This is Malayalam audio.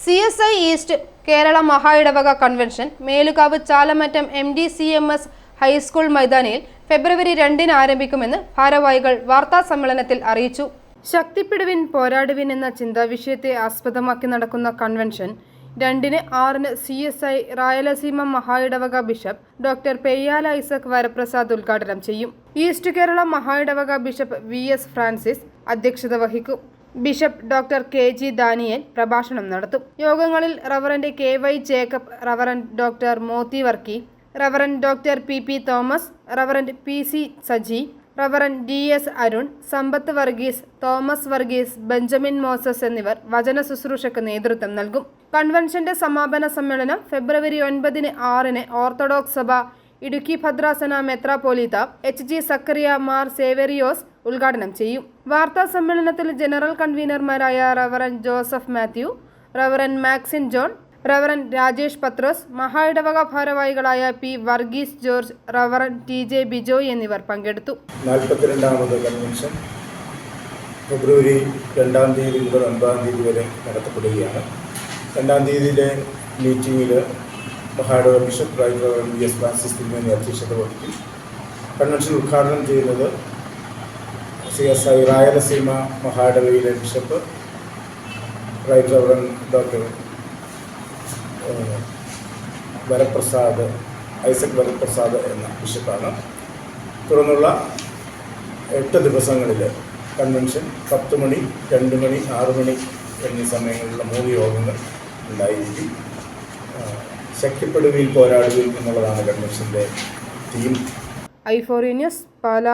C S I East Kerala മഹാ ഇടവക convention Melukavu Chalamattam M D C M S high school മൈതാനിയിൽ ഫെബ്രുവരി രണ്ടിന് ആരംഭിക്കുമെന്ന് ഭാരവാഹികൾ വാർത്താ സമ്മേളനത്തിൽ അറിയിച്ചു. ശക്തിപ്പെടുവിൻ പോരാടുവിൻ എന്ന ചിന്താവിഷയത്തെ ആസ്പദമാക്കി നടക്കുന്ന കൺവെൻഷൻ രണ്ടിന് ആറിന് C S I Rayalaseema മഹായിടവക bishop doctor Peyyala Isaac Varaprasad ഉദ്ഘാടനം ചെയ്യും. ഈസ്റ്റ് കേരള മഹായിടവക ബിഷപ്പ് വി എസ് ഫ്രാൻസിസ് അധ്യക്ഷത വഹിക്കും. Bishop doctor K G Daniel പ്രഭാഷണം നടത്തും. യോഗങ്ങളിൽ reverend K Y Jacob reverend doctor Mothi Varkey reverend doctor P P Thomas reverend P C Saji reverend D S Arun Sampath Varghese Thomas Varghese Benjamin Moses എന്നിവർ വചന ശുശ്രൂഷയ്ക്ക് നേതൃത്വം നൽകും. കൺവെൻഷന്റെ സമാപന സമ്മേളനം ഫെബ്രുവരി ഒൻപതിന് ആറിന് ഓർത്തഡോക്സ് സഭ ഇടുക്കി ഭദ്രാസന മെത്രാപോലീത്ത എച്ച് ജി സക്കറിയ മാർ സേവറിയോസ് ഉദ്ഘാടനം ചെയ്യും. വാർത്താ സമ്മേളനത്തിൽ general കൺവീനർമാരായ reverend Joseph Mathew reverend Maxin John reverend Rajesh Pathrose മഹായിടവക ഭാരവാഹികളായ P Varghese George reverend T J Bijoy എന്നിവർ പങ്കെടുത്തു. ഫെബ്രുവരി രണ്ടാം തീയതി മുതൽ ഒൻപതാം തീയതി വരെ നടത്തപ്പെടുകയാണ്. രണ്ടാം തീയതിയിലെ മീറ്റിങ്ങിൽ മഹാഡോ bishop driver M V S Francis തിരുമേനി അധ്യക്ഷത വഹിക്കും കൺവെൻഷൻ ഉദ്ഘാടനം ചെയ്യുന്നത് C S I Rayalaseema മഹാഡവയിലെ bishop right reverend doctor Varaprasad Isaac Varaprasad എന്ന ബിഷപ്പാണ് തുടർന്നുള്ള എട്ട് ദിവസങ്ങളിൽ കൺവെൻഷൻ പത്ത് മണി രണ്ട് മണി ആറ് മണി എന്നീ സമയങ്ങളിലുള്ള മൂന്ന് യോഗങ്ങൾ ഉണ്ടായിരിക്കും. ആ, പോരാടുകയും എന്നുള്ളതാണ് കൺവെൻഷന്റെ theme I four news Pala